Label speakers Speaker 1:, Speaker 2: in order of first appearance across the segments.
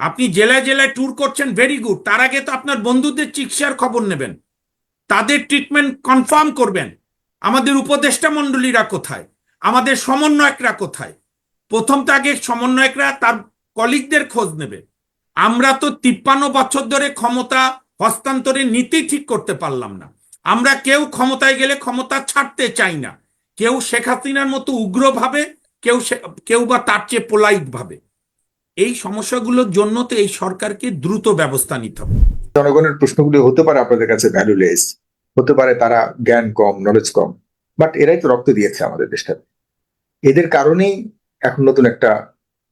Speaker 1: আপনি জেলায় জেলায় ট্যুর করছেন ভেরি গুড তার আগে তো আপনার বন্ধুদের চিকিৎসার খবর নেবেন। তাদের ট্রিটমেন্ট কনফার্ম করবেন। আমাদের উপদেষ্টা মণ্ডলীরা কোথায়? আমাদের সমন্বয়করা কোথায়? প্রথম তো আগে সমন্বয়করা, তার কলিগদের খোঁজ নেবে। আমরা তো তিপ্পান্ন বছর ধরে ক্ষমতা হস্তান্তরের নীতি ঠিক করতে পারলাম না। আমরা কেউ ক্ষমতায় গেলে ক্ষমতা ছাড়তে চাই না। কেউ শেখ হাসিনার মতো উগ্রভাবে, কেউ কেউ বা তার চেয়ে পোলাইট ভাবে। এই সমস্যাগুলোর জন্য তো এই সরকারকে দ্রুত ব্যবস্থা নিতে হবে।
Speaker 2: জনগণের প্রশ্নগুলি হতে পারে আপনাদের কাছে ভ্যালুলেস হতে পারে তারা জ্ঞান কম নলেজ কম বাট এরাই তো রক্ত দিয়েছে আমাদের দেশটাতে। এদের কারণেই এখন নতুন একটা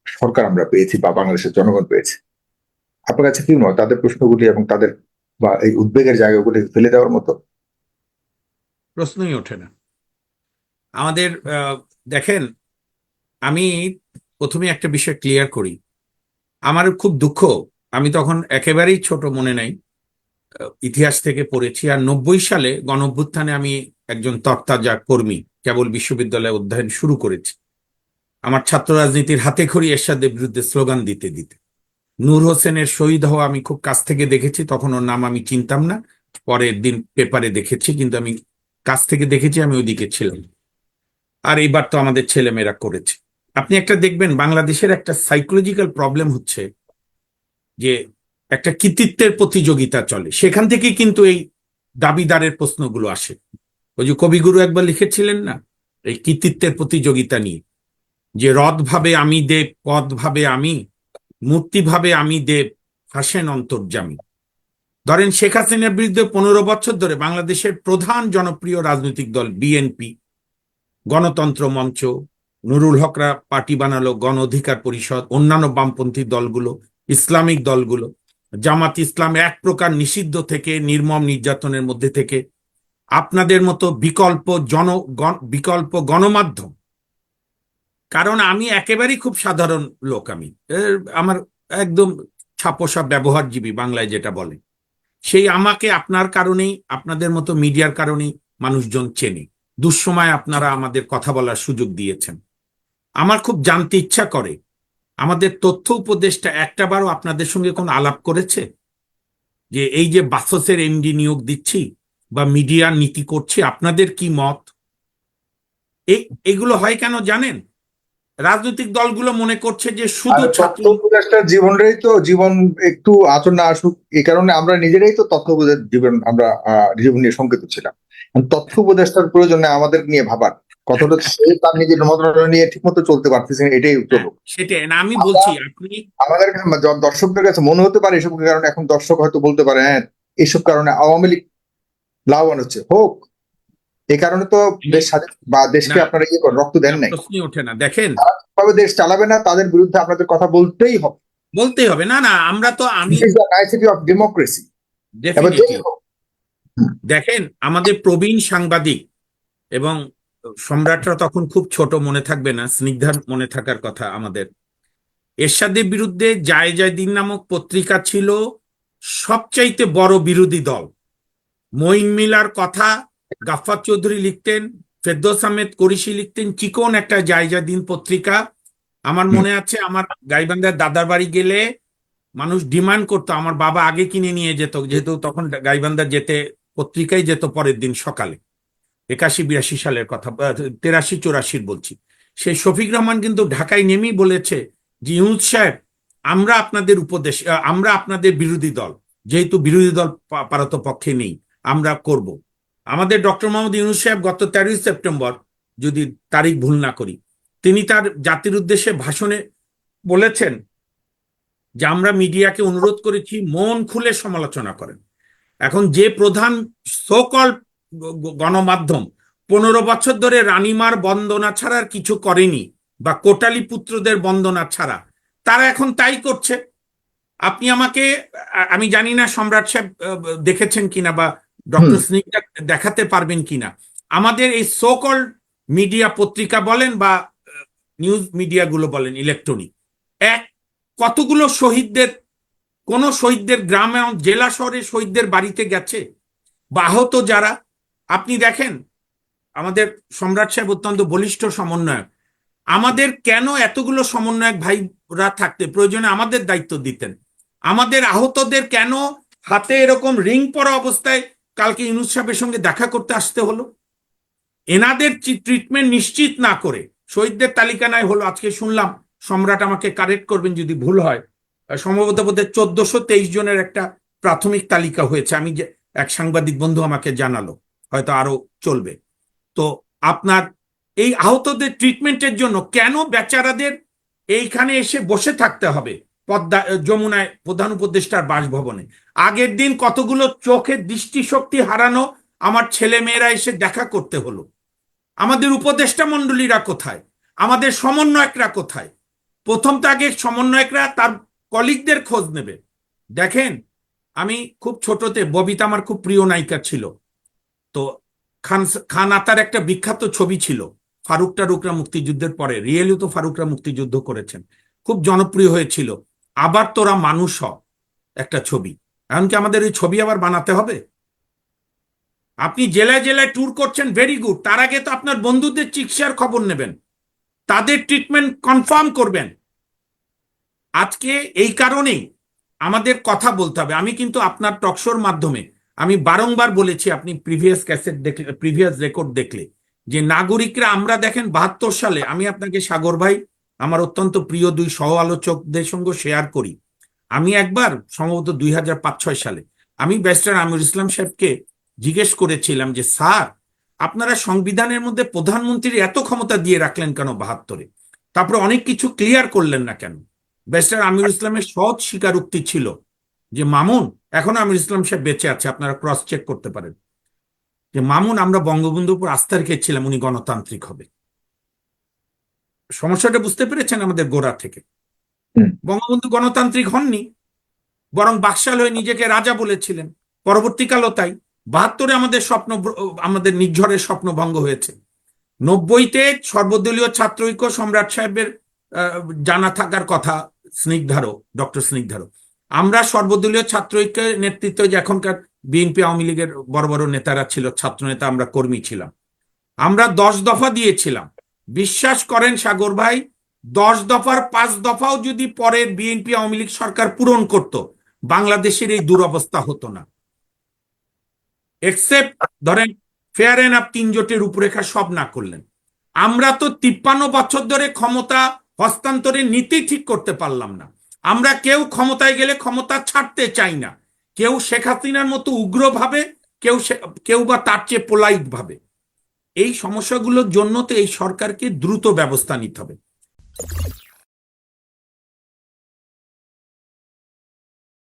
Speaker 2: সরকার আমরা পেয়েছি বা বাংলাদেশের জনগণ পেয়েছে। আপনার কাছে কি মনে তাদের প্রশ্নগুলি এবং তাদের বা এই উদ্বেগের জায়গাগুলি ফেলে দেওয়ার মতো?
Speaker 1: প্রশ্নই ওঠে না। আমাদের দেখেন আমি প্রথমে একটা বিষয় ক্লিয়ার করি। আমার খুব দুঃখ। আমি তখন একেবারেই ছোট, মনে নাই। ইতিহাস থেকে পড়েছি। আর নব্বই সালে গণ অভ্যুত্থানে আমি একজন তরতাজা কর্মী, কেবল বিশ্ববিদ্যালয়ে অধ্যয়ন শুরু করেছি। আমার ছাত্র রাজনীতির হাতে খড়ি এরশাদের বিরুদ্ধে স্লোগান দিতে দিতে। নূর হোসেনের শহীদ হওয়া আমি খুব কাছ থেকে দেখেছি, তখন ওর নাম আমি চিনতাম না। পরের দিন পেপারে দেখেছি, কিন্তু আমি কাছ থেকে দেখেছি, আমি ওইদিকে ছিলাম। আর এইবার তো আমাদের ছেলেমেয়েরা করেছে। আপনি একটা দেখবেন বাংলাদেশের একটা সাইকোলজিক্যাল প্রবলেম হচ্ছে যে একটা কৃতিত্বের প্রতিযোগিতা চলে। সেখান থেকেই কিন্তু এই দাবিদারের প্রশ্নগুলো আসে। ওই যে কবিগুরু একবার লিখেছিলেন না, এই কৃতিত্বের প্রতিযোগিতা নিয়ে, যে রথ ভাবে আমি দেব পদ ভাবে আমি মূর্তি ভাবে আমি দেব হাসেন অন্তর্জামী। ধরেন শেখ হাসিনার বিরুদ্ধে পনেরো বছর ধরে বাংলাদেশের প্রধান জনপ্রিয় রাজনৈতিক দল বিএনপি, গণতন্ত্র মঞ্চ নুরুল হকরা পার্টি বানালো গণ অধিকার পরিষদ, অন্যান্য বামপন্থী দলগুলো, ইসলামিক দলগুলো। জামাত ইসলাম এক প্রকার নিষিদ্ধ থেকে, নির্মম নির্যাতনের মধ্যে থেকে। আপনাদের মতো বিকল্প জন বিকল্প গণমাধ্যম। কারণ আমি একেবারেই খুব সাধারণ লোক আমি। আমার একদম ছাপোসা ব্যবহারজীবী বাংলায় যেটা বলে। সেই আমাকে আপনার কারণেই, আপনাদের মতো মিডিয়ার কারণেই মানুষজন চেনে। দুঃসময় আপনারা আমাদের কথা বলার সুযোগ দিয়েছেন। আমার খুব জানতে ইচ্ছা করে। আমাদের তথ্য উপদেশটা একটাবারও আপনাদের সঙ্গে কোনো আলাপ করেছে? যে এই যে বাসসের এমডি নিয়োগ দিচ্ছি বা মিডিয়া নীতি করছি আপনাদের কি মত? এই এগুলো হয় কেন জানেন? রাজনৈতিক দলগুলো মনে করছে যে শুধু ছাত্র
Speaker 2: তথ্য উপদেষ্টার জীবনটাই তো জীবন একটু আচরণ না আসুক এই কারণে আমরা নিজেরাই তো তথ্য উপদেশ জীবন আমরা জীবন নিয়ে সংকেত ছিলাম। তথ্য উপদেষ্টার প্রয়োজনে আমাদের নিয়ে ভাবার কতটা সে তার নিজের মন্ত্রণালয় নিয়ে ঠিক মতো চলতে পারতেছে এটাই উত্তর।
Speaker 1: সেটাই না আমি বলছি আপনি
Speaker 2: আমাদের দর্শকদের কাছে মনে হতে পারে এসব কারণে এখন দর্শক হয়তো বলতে পারে হ্যাঁ এসব কারণে আওয়ামী লীগ লাভবান হচ্ছে। হোক এই কারণে তো দেশ বা দেশকে আপনারা ইয়ে রক্ত দেন নাই।
Speaker 1: ওঠে না দেখেন।
Speaker 2: তবে দেশ চালাবে না তাদের বিরুদ্ধে আপনাদের কথা বলতেই হবে।
Speaker 1: বলতেই হবে না না আমরা তো আমি
Speaker 2: অফ ডেমোক্রেসি
Speaker 1: দেখেন আমাদের প্রবীণ সাংবাদিক এবং সম্রাটরা তখন খুব ছোট মনে থাকবে না স্নিগ্ধার মনে থাকার কথা আমাদের। এরশাদের বিরুদ্ধে জায় দিন নামক পত্রিকা ছিল সবচাইতে বড় বিরোধী দল। মঈন মিলার কথা গাফফার চৌধুরী লিখতেন ফেরদৌস আহমেদ করিসি লিখতেন চিকন একটা জায়জা দিন পত্রিকা। আমার মনে আছে আমার গাইবান্ধার দাদার বাড়ি গেলে মানুষ ডিমান্ড করতো আমার বাবা আগে কিনে নিয়ে যেত যেহেতু তখন গাইবান্ধার যেতে পত্রিকায় যেত পরের দিন সকালে। একাশি বিরাশি সালের কথা তেরাশি চৌরাশির বলছি। সেই শফিক রহমান কিন্তু ঢাকায় নেমেই বলেছে যে, ইউনুস সাহেব, আমরা আপনাদের উপদেশ আমরা আপনাদের বিরোধী দল, যেহেতু বিরোধী দল পারত পক্ষে নেই, আমরা করব। আমাদের ডক্টর মোহাম্মদ ইউনুস সাহেব গত তেরোই সেপ্টেম্বর, যদি তারিখ ভুল না করি, তিনি তার জাতির উদ্দেশ্যে ভাষণে বলেছেন যে, আমরা মিডিয়াকে অনুরোধ করেছি, মন খুলে সমালোচনা করেন। এখন যে প্রধান সকল গণমাধ্যম। পনেরো বছর ধরে রানীমার বন্দনা ছাড়া আর কিছু করেনি বা কোটালি পুত্রদের বন্দনা ছাড়া। তারা এখন তাই করছে। আপনি আমাকে আমি জানি না সম্রাট সাহেব দেখেছেন কিনা বা ডক্টর স্নিগ্ধা দেখাতে পারবেন কিনা। আমাদের এই সকল মিডিয়া পত্রিকা বলেন বা নিউজ মিডিয়াগুলো বলেন ইলেকট্রনিক এক কতগুলো শহীদদের কোন শহীদদের গ্রামে জেলা শহরে শহীদদের বাড়িতে গেছে? বাহত যারা আপনি দেখেন, আমাদের সম্রাট সাহেব অত্যন্ত বলিষ্ঠ সমন্বয়ক। আমাদের কেন এতগুলো সমন্বয়ক ভাইরা থাকতে প্রয়োজনে আমাদের দায়িত্ব দিতেন? আমাদের আহতদের কেন হাতে এরকম রিং পরা অবস্থায় কালকে ইউনুস সাহেবের সঙ্গে দেখা করতে আসতে হলো? এনাদের ট্রিটমেন্ট নিশ্চিত না করে শহীদদের তালিকা নাই হলো, আজকে শুনলাম সম্রাট আমাকে কারেক্ট করবেন যদি ভুল হয়। সম্ভবত বোধহয় চোদ্দশো তেইশ জনের একটা প্রাথমিক তালিকা হয়েছে। আমি এক সাংবাদিক বন্ধু আমাকে জানালো। হয়তো আরও চলবে। তো আপনার এই আহতদের ট্রিটমেন্টের জন্য কেন বেচারাদের এইখানে এসে বসে থাকতে হবে? পদ্মা যমুনায় প্রধান উপদেষ্টার বাসভবনে। আগের দিন কতগুলো চোখের দৃষ্টিশক্তি হারানো আমার ছেলে মেয়েরা এসে দেখা করতে হলো। আমাদের উপদেষ্টা মণ্ডলীরা কোথায়? আমাদের সমন্বয়করা কোথায়? প্রথম তো আগে সমন্বয়করা তার কলিগদের খোঁজ নেবে। দেখেন, আমি খুব ছোটতে, ববিতা আমার খুব প্রিয় নায়িকা ছিল। তো খান খান আতার একটা বিখ্যাত ছবি ছিল, ফারুক টারুকরা মুক্তিযুদ্ধের পরে। রিয়েলি তো ফারুকরা মুক্তিযুদ্ধ করেছেন। খুব জনপ্রিয় হয়েছিল। আবার তোরা মানুষ হ, একটা ছবি। এমনকি আমাদের ওই ছবি আবার বানাতে হবে? আপনি জেলায় জেলায় ট্যুর করছেন ভেরি গুড তার আগে তো আপনার বন্ধুদের চিকিৎসার খবর নেবেন। তাদের ট্রিটমেন্ট কনফার্ম করবেন। আজকে এই কারণেই আমাদের কথা বলতে হবে। আমি কিন্তু আপনার টকশোর মাধ্যমে আমি বারংবার বলেছি, আপনি প্রিভিয়াস ক্যাসেট দেখলে প্রিভিয়াস রেকর্ড দেখলে। যে নাগরিকরা আমরা দেখেন বাহাত্তর সালে, আমি আপনাকে সাগর ভাই, আমার অত্যন্ত প্রিয় দুই সহ আলোচকদের সঙ্গে শেয়ার করি। আমি একবার, সম্ভবত দুই হাজার পাঁচ ছয় সালে, আমি ব্যারিস্টার আমির ইসলাম সাহেবকে জিজ্ঞেস করেছিলাম যে, স্যার, আপনারা সংবিধানের মধ্যে প্রধানমন্ত্রীর এত ক্ষমতা দিয়ে রাখলেন কেন বাহাত্তরে? তারপরে অনেক কিছু ক্লিয়ার করলেন না কেন? ব্যারিস্টার আমির ইসলামের সৎ স্বীকারোক্তি ছিল। যে মামুন এখন আমির ইসলাম সাহেব বেঁচে আছে আপনারা ক্রস চেক করতে পারেন। যে মামুন আমরা বঙ্গবন্ধুর উপর আস্থা রেখেছিলাম উনি গণতান্ত্রিক হবে। সমস্যাটা বুঝতে পেরেছেন আমাদের গোড়া থেকে। বঙ্গবন্ধু গণতান্ত্রিক হননি বরং বাকশাল হয়ে নিজেকে রাজা বলেছিলেন। পরবর্তীকালও তাই। বাহাত্তরে আমাদের স্বপ্ন আমাদের নির্ঝরের স্বপ্ন ভঙ্গ হয়েছে। নব্বইতে সর্বদলীয় ছাত্র ঐক্য সম্রাট সাহেবের আহ, জানা থাকার কথা স্নিগ্ধারও ডক্টর স্নিগ্ধারও। আমরা সর্বদলীয় ছাত্র ঐক্যের নেতৃত্বে যে এখনকার বিএনপি আওয়ামী লীগের বড় বড় নেতারা ছিল ছাত্র নেতা আমরা কর্মী ছিলাম। আমরা দশ দফা দিয়েছিলাম। বিশ্বাস করেন সাগর ভাই, দশ দফার পাঁচ দফাও যদি পরের বিএনপি আওয়ামী লীগ সরকার পূরণ করত, বাংলাদেশের এই দুরবস্থা হতো না। এক্সেপ্ট ধরেন ফেয়ার এন্ড আপ তিন জোটের রূপরেখা সব না করলেন। আমরা তো তিপ্পান্ন বছর ধরে ক্ষমতা হস্তান্তরের নীতি ঠিক করতে পারলাম না। আমরা কেউ ক্ষমতায় গেলে ক্ষমতা ছাড়তে চাই না। কেউ শেখ হাসিনার মতো উগ্রভাবে কেউ কেউ বা তার চেয়ে পোলাইট ভাবে। এই সমস্যাগুলোর জন্য তো এই সরকারকে দ্রুত ব্যবস্থা নিতে হবে।